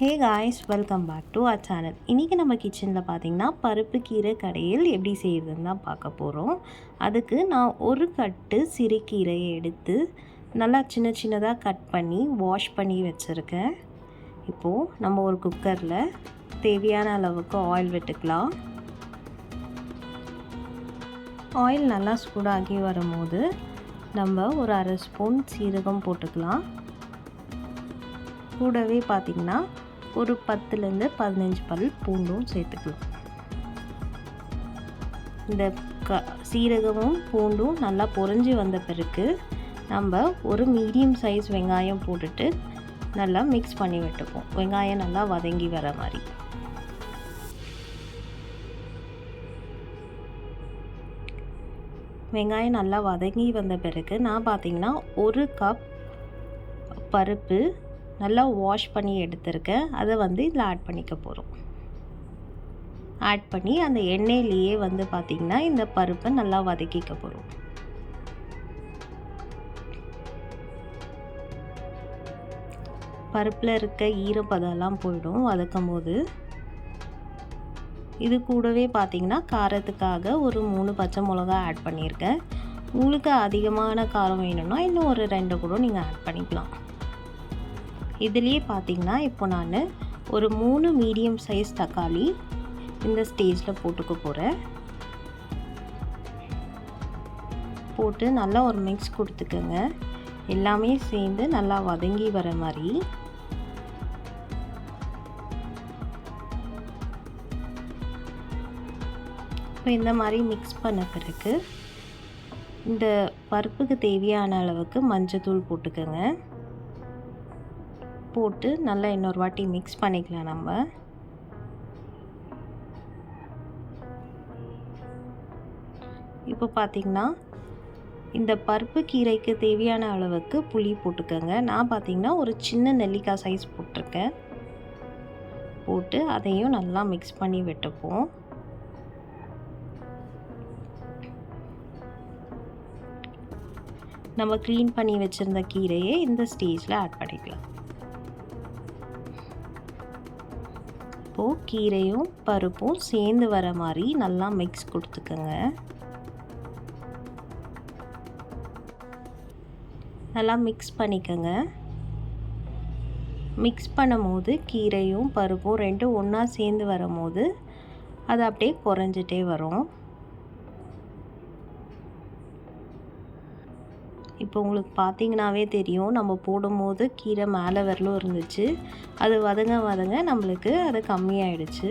Hey guys welcome back to our channel இன்றைக்கி நம்ம கிச்சனில் பார்த்திங்கன்னா பருப்பு கீரை கடையில் எப்படி செய்கிறதுன்னு தான் பார்க்க போகிறோம் அதுக்கு நான் ஒரு கட்டு சிறுகீரையை எடுத்து நல்லா சின்ன சின்னதாக கட் பண்ணி வாஷ் பண்ணி வச்சுருக்கேன். இப்போது நம்ம ஒரு குக்கரில் தேவையான அளவுக்கு ஆயில் விட்டுக்கலாம். ஆயில் நல்லா சூடாகி வரும்போது நம்ம ஒரு அரை ஸ்பூன் சீரகம் போட்டுக்கலாம். கூடவே பார்த்திங்கன்னா ஒரு பத்துலேருந்து பதினஞ்சு பல் பூண்டும் சேர்த்துக்கலாம். இந்த க சீரகமும் பூண்டும் நல்லா பொறிஞ்சி வந்த பிறகு நம்ம ஒரு மீடியம் சைஸ் வெங்காயம் போட்டுட்டு நல்லா மிக்ஸ் பண்ணி விட்டுப்போம். வெங்காயம் நல்லா வதங்கி வர மாதிரி. வெங்காயம் நல்லா வதங்கி வந்த பிறகு நான் பார்த்திங்கன்னா ஒரு கப் பருப்பு நல்லா வாஷ் பண்ணி எடுத்திருக்கேன். அதை வந்து இதில் ஆட் பண்ணிக்க போகிறோம் ஆட் பண்ணி அந்த எண்ணெயிலேயே வந்து பார்த்திங்கன்னா இந்த பருப்பை நல்லா வதக்கிக்க போகிறோம் பருப்பில் இருக்க ஈரப்பதம்லாம் போயிடும். வதக்கும் போது இது கூடவே பார்த்திங்கன்னா காரத்துக்காக ஒரு மூணு பச்சை மிளகா ஆட் பண்ணியிருக்கேன். உங்களுக்கு அதிகமான காரம் வேணும்னா இன்னும் ஒரு ரெண்டு கூட நீங்கள் ஆட் பண்ணிக்கலாம். இதுலேயே பார்த்தீங்கன்னா இப்போ நான் ஒரு மூணு மீடியம் சைஸ் தக்காளி இந்த ஸ்டேஜில் போட்டுக்க போகிறேன் போட்டு நல்லா ஒரு மிக்ஸ் கொடுத்துக்கோங்க. எல்லாமே சேர்ந்து நல்லா வதங்கி வர மாதிரி. இப்போ இந்த மாதிரி மிக்ஸ் பண்ண பிறகு இந்த பருப்புக்கு தேவையான அளவுக்கு மஞ்சத்தூள் போட்டுக்கோங்க. போட்டு நல்லா இன்னொரு வாட்டி மிக்ஸ் பண்ணிக்கலாம் நம்ம. இப்போ பார்த்திங்கன்னா இந்த பருப்பு கீரைக்கு தேவையான அளவுக்கு புளி போட்டுக்கோங்க. நான் பார்த்திங்கன்னா ஒரு சின்ன நெல்லிக்காய் சைஸ் போட்டிருக்கேன். போட்டு அதையும் நல்லா மிக்ஸ் பண்ணி விட்டுப்போம். நம்ம க்ளீன் பண்ணி வச்சுருந்த கீரையை இந்த ஸ்டேஜில் ஆட் பண்ணிக்கலாம். அப்போது கீரையும் பருப்பும் சேர்ந்து வர மாதிரி நல்லா மிக்ஸ் கொடுத்துக்கோங்க. நல்லா மிக்ஸ் பண்ணிக்கோங்க. மிக்ஸ் பண்ணும்போது கீரையும் பருப்பும் ரெண்டும் ஒன்றா சேர்ந்து வரும்போது அது அப்படியே குறைஞ்சிட்டே வரும். இப்போ உங்களுக்கு பார்த்தீங்கன்னாவே தெரியும் நம்ம போடும்போது கீரை மேலே வரலும் இருந்துச்சு. அது வதங்க வதங்க நம்மளுக்கு அது கம்மியாயிடுச்சு.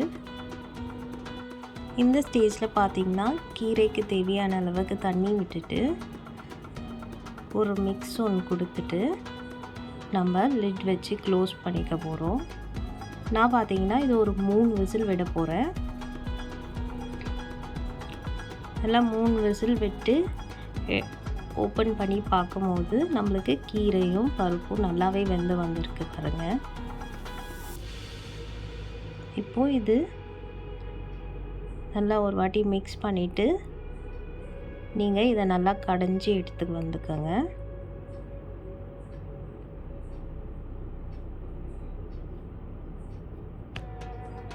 இந்த ஸ்டேஜில் பார்த்திங்கன்னா கீரைக்கு தேவையான அளவுக்கு தண்ணி விட்டுட்டு ஒரு மிக்ஸ் ஒன்று கொடுத்துட்டு நம்ம லிட் வச்சு க்ளோஸ் பண்ணிக்க போகிறோம் நான் பார்த்தீங்கன்னா இது ஒரு மூணு விசில் விட போகிறேன் நல்லா மூணு விசில் விட்டு ஓப்பன் பண்ணி பார்க்கும்போது நம்மளுக்கு கீரையும் பருப்பும் நல்லாவே வெந்து வந்திருக்கு பாருங்க. இப்போது இது நல்லா ஒரு வாட்டி மிக்ஸ் பண்ணிவிட்டு நீங்கள் இதை நல்லா கடைஞ்சி எடுத்து வந்துக்கோங்க.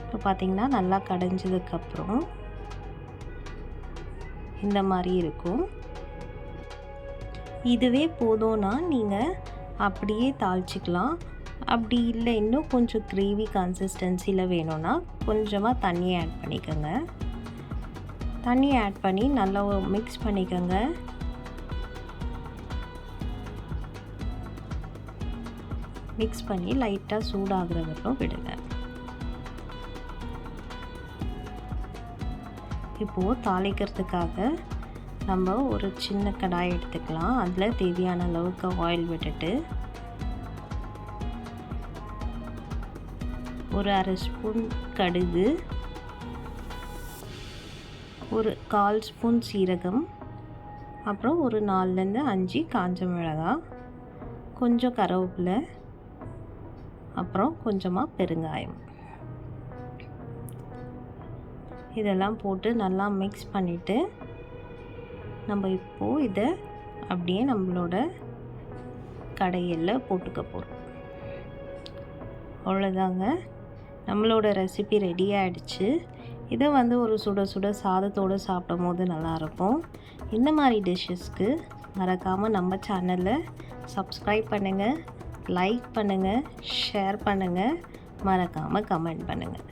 இப்போ பார்த்திங்கன்னா நல்லா கடைஞ்சதுக்கப்புறம் இந்த மாதிரி இருக்கும். இதுவே போதும்னா நீங்கள் அப்படியே தாளிச்சிக்கலாம். அப்படி இல்லை இன்னும் கொஞ்சம் கிரேவி கன்சிஸ்டன்சியில் வேணும்னா கொஞ்சமாக தண்ணியை ஆட் பண்ணிக்கோங்க. தண்ணி ஆட் பண்ணி நல்லா மிக்ஸ் பண்ணிக்கோங்க. மிக்ஸ் பண்ணி லைட்டாக சூடாகிற வரைக்கும் விடுங்க. இப்போது தாளிக்கிறதுக்காக நம்ம ஒரு சின்ன கடாய் எடுத்துக்கலாம். அதில் தேவையான அளவுக்கு ஆயில் விட்டுட்டு. ஒரு அரை ஸ்பூன் கடுகு. ஒரு கால் ஸ்பூன் சீரகம். அப்புறம் ஒரு நாலுலேருந்து அஞ்சு காஞ்ச மிளகாய் கொஞ்சம் கருவேப்பிலை. அப்புறம் கொஞ்சமாக பெருங்காயம். இதெல்லாம் போட்டு நல்லா மிக்ஸ் பண்ணிவிட்டு நம்ம இப்போது இதை அப்படியே நம்மளோட கடையில் போட்டுக்க போகிறோம். அவ்வளோதாங்க. நம்மளோட ரெசிபி ரெடி ஆகிடுச்சு இதை வந்து ஒரு சுட சுட சாதத்தோடு சாப்பிடும் போது நல்லாயிருக்கும். இந்த மாதிரி டிஷ்ஷஸ்க்கு மறக்காமல் நம்ம சேனலில் சப்ஸ்கிரைப் பண்ணுங்கள் லைக் பண்ணுங்கள் ஷேர் பண்ணுங்கள் மறக்காமல் கமெண்ட் பண்ணுங்கள்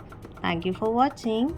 தேங்க்யூ ஃபார் வாட்சிங்